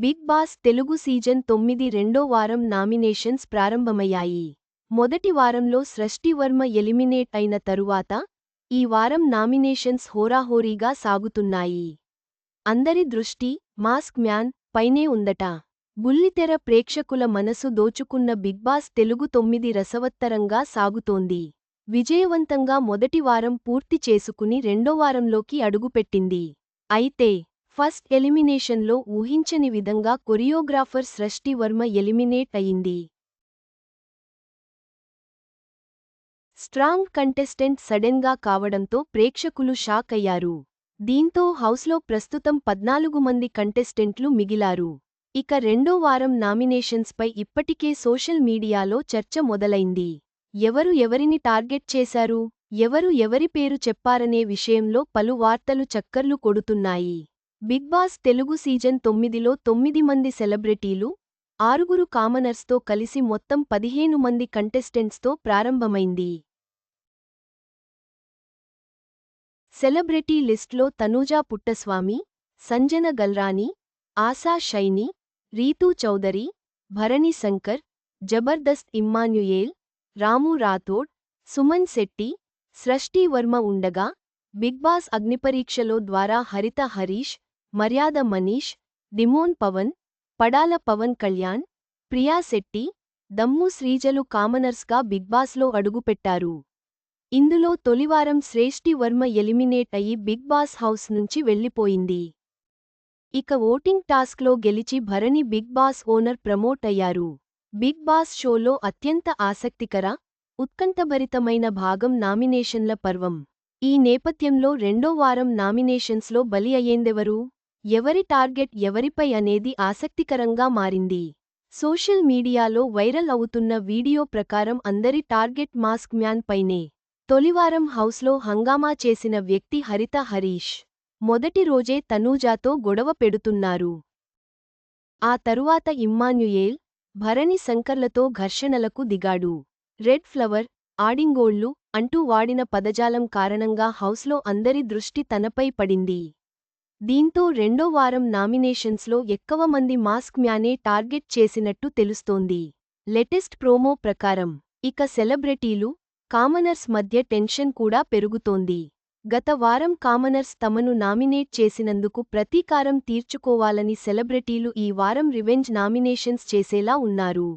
Big boss Telugu season తొమ్మిది రెండో వారం నామినేషన్స్ ప్రారంభమయ్యాయి. మొదటి వారంలో సృష్టివర్మ ఎలిమినేట్ అయిన తరువాత ఈ వారం నామినేషన్స్ హోరాహోరీగా సాగుతున్నాయి. అందరి దృష్టి మాస్క్ మ్యాన్ పైనే ఉందట. బుల్లితెర ప్రేక్షకుల మనసు దోచుకున్న బిగ్ బాస్ తెలుగు తొమ్మిది రసవత్తరంగా సాగుతోంది. విజయవంతంగా మొదటి వారం పూర్తి చేసుకుని రెండో వారంలోకి అడుగుపెట్టింది. అయితే ఫస్ట్ ఎలిమినేషన్లో ఊహించని విధంగా కొరియోగ్రాఫర్ సృష్టి వర్మ ఎలిమినేట్ అయింది. స్ట్రాంగ్ కంటెస్టెంట్ సడెన్గా కావడంతో ప్రేక్షకులు షాక్ అయ్యారు. దీంతో హౌస్లో ప్రస్తుతం పద్నాలుగు మంది కంటెస్టెంట్లు మిగిలారు. ఇక రెండో వారం నామినేషన్స్పై ఇప్పటికే సోషల్ మీడియాలో చర్చ మొదలైంది. ఎవరు ఎవరిని టార్గెట్ చేశారు? ఎవరు ఎవరి పేరు చెప్పారనే విషయంలో పలు వార్తలు చక్కర్లు కొడుతున్నాయి. బిగ్ బాస్ తెలుగు సీజన్ తొమ్మిదిలో తొమ్మిది మంది సెలబ్రిటీలు ఆరుగురు కామనర్స్తో కలిసి మొత్తం పదిహేను మంది కంటెస్టెంట్స్తో ప్రారంభమైంది. సెలబ్రిటీ లిస్ట్లో తనూజా పుట్టస్వామి సంజన గల్రాని ఆశా షైని రీతూ చౌదరి భరణి శంకర్ జబర్దస్త్ ఇమ్మాన్యుయేల్ రాము రాథోడ్ సుమన్ శెట్టి సృష్టి వర్మ ఉండగా బిగ్ బాస్ అగ్నిపరీక్షలో ద్వారా హరిత హరీష్ మర్యాద మనీష్ డిమోన్ పవన్ పడాల పవన్ కళ్యాణ్ ప్రియా శెట్టి దమ్ము శ్రీజలు కామనర్స్గా బిగ్బాస్లో అడుగుపెట్టారు. ఇందులో తొలివారం శ్రేష్ఠి వర్మ ఎలిమినేట్ అయి బిగ్ బాస్ హౌస్ నుంచి వెళ్ళిపోయింది ఇక ఓటింగ్ టాస్క్లో గెలిచి Bharani Bigg Boss owner promote అయ్యారు. బిగ్ బాస్ షోలో అత్యంత ఆసక్తికర ఉత్కంఠభరితమైన భాగం నామినేషన్ల పర్వం. ఈ నేపథ్యంలో రెండో వారం నామినేషన్స్లో బలి అయ్యేందెవరు? ఎవరి టార్గెట్ ఎవరిపై అనేది ఆసక్తికరంగా మారింది. సోషల్ మీడియాలో వైరల్ అవుతున్న వీడియో ప్రకారం అందరి టార్గెట్ మాస్క్ మ్యాన్ పైనే. తొలివారం హౌస్లో హంగామా చేసిన వ్యక్తి హరిత హరీష్. మొదటి రోజే తనూజాతో గొడవ పెడుతున్నారు. ఆ తరువాత ఇమ్మాన్యుయేల్ భరణి శంకర్లతో ఘర్షణలకు దిగాడు. రెడ్ ఫ్లవర్ ఆడింగోళ్ళు అంటూ వాడిన పదజాలం కారణంగా హౌస్లో అందరి దృష్టి తనపై పడింది. దీంతో రెండో వారం నామినేషన్స్లో ఎక్కువ మంది మాస్క్ మ్యానే టార్గెట్ చేసినట్టు తెలుస్తోంది. లేటెస్ట్ ప్రోమో ప్రకారం ఇక సెలబ్రిటీలు కామనర్స్ మధ్య టెన్షన్ కూడా పెరుగుతోంది. గత వారం కామనర్స్ తమను నామినేట్ చేసినందుకు ప్రతీకారం తీర్చుకోవాలని సెలబ్రిటీలు ఈ వారం రివెంజ్ నామినేషన్స్ చేసేలా ఉన్నారు.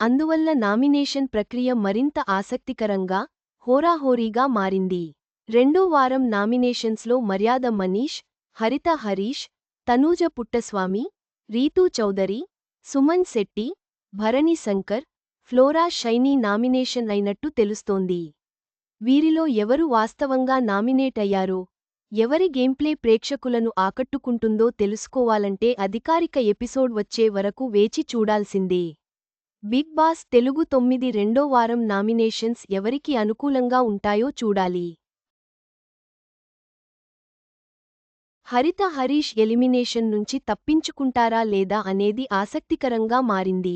అందువల్ల నామినేషన్ ప్రక్రియ మరింత ఆసక్తికరంగా హోరాహోరీగా మారింది. రెండో వారం నామినేషన్స్లో Maryada Manish Haritha Harish Tanuja Puttaswamy Ritu Chowdary Suman Shetty Bharani Shankar Flora shiny nomination అయినట్టు తెలుస్తోంది. వీరిలో ఎవరు వాస్తవంగా నామినేట్ అయ్యారో ఎవరి గేమ్ప్లే ప్రేక్షకులను ఆకట్టుకుంటుందో తెలుసుకోవాలంటే అధికారిక ఎపిసోడ్ వచ్చే వరకు వేచి చూడాల్సిందే. బిగ్ బాస్ తెలుగు తొమ్మిది రెండో వారం నామినేషన్స్ ఎవరికి అనుకూలంగా ఉంటాయో చూడాలి. హరిత హరీష్ ఎలిమినేషన్ నుంచి తప్పించుకుంటారా లేదా అనేది ఆసక్తికరంగా మారింది.